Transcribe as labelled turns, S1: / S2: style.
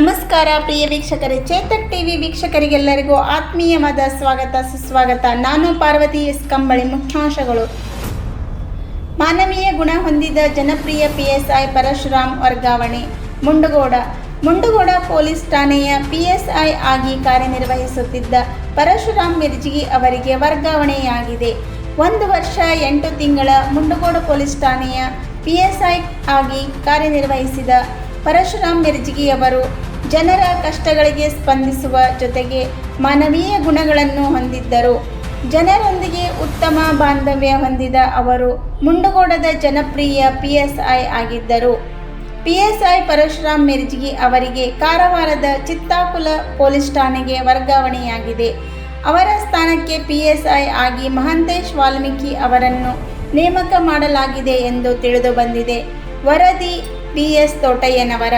S1: ನಮಸ್ಕಾರ, ಪ್ರಿಯ ವೀಕ್ಷಕರೇ. ಚೇತಕ್ ಟಿವಿ ವೀಕ್ಷಕರಿಗೆಲ್ಲರಿಗೂ ಆತ್ಮೀಯವಾದ ಸ್ವಾಗತ, ಸುಸ್ವಾಗತ. ನಾನು ಪಾರ್ವತಿ ಎಸ್ ಕಂಬಳಿ, ಮುಖ್ಯಾಂಶಗಳು. ಮಾನವೀಯ ಗುಣ ಹೊಂದಿದ ಜನಪ್ರಿಯ ಪಿಎಸ್ಐ ಪರಶುರಾಮ್ ವರ್ಗಾವಣೆ, ಮುಂಡಗೋಡ. ಮುಂಡಗೋಡ ಪೊಲೀಸ್ ಠಾಣೆಯ ಪಿಎಸ್ಐ ಆಗಿ ಕಾರ್ಯನಿರ್ವಹಿಸುತ್ತಿದ್ದ ಪರಶುರಾಮ್ ಮಿರ್ಜಿಗಿ ಅವರಿಗೆ ವರ್ಗಾವಣೆಯಾಗಿದೆ. ಒಂದು ವರ್ಷ, ಎಂಟು ತಿಂಗಳ ಮುಂಡಗೋಡ ಪೊಲೀಸ್ ಠಾಣೆಯ ಪಿಎಸ್ಐ ಆಗಿ ಕಾರ್ಯನಿರ್ವಹಿಸಿದ ಪರಶುರಾಮ್ ಮಿರ್ಜಿಗಿ ಅವರು ಜನರ ಕಷ್ಟಗಳಿಗೆ ಸ್ಪಂದಿಸುವ ಜೊತೆಗೆ ಮಾನವೀಯ ಗುಣಗಳನ್ನು ಹೊಂದಿದ್ದರು. ಜನರೊಂದಿಗೆ ಉತ್ತಮ ಬಾಂಧವ್ಯ ಹೊಂದಿದ ಅವರು ಮುಂಡಗೋಡದ ಜನಪ್ರಿಯ ಪಿ ಎಸ್ ಐ ಆಗಿದ್ದರು. P S I Parashuram Mirjagi ಅವರಿಗೆ ಕಾರವಾರದ ಚಿತ್ತಾಕುಲ ಪೊಲೀಸ್ ಠಾಣೆಗೆ ವರ್ಗಾವಣೆಯಾಗಿದೆ. ಅವರ ಸ್ಥಾನಕ್ಕೆ ಪಿ ಎಸ್ ಐ ಆಗಿ ಮಹಂತೇಶ್ ವಾಲ್ಮೀಕಿ ಅವರನ್ನು ನೇಮಕ ಮಾಡಲಾಗಿದೆ ಎಂದು ತಿಳಿದು ಬಂದಿದೆ. ವರದಿ ಬಿಎಸ್ ತೋಟಯ್ಯನವರ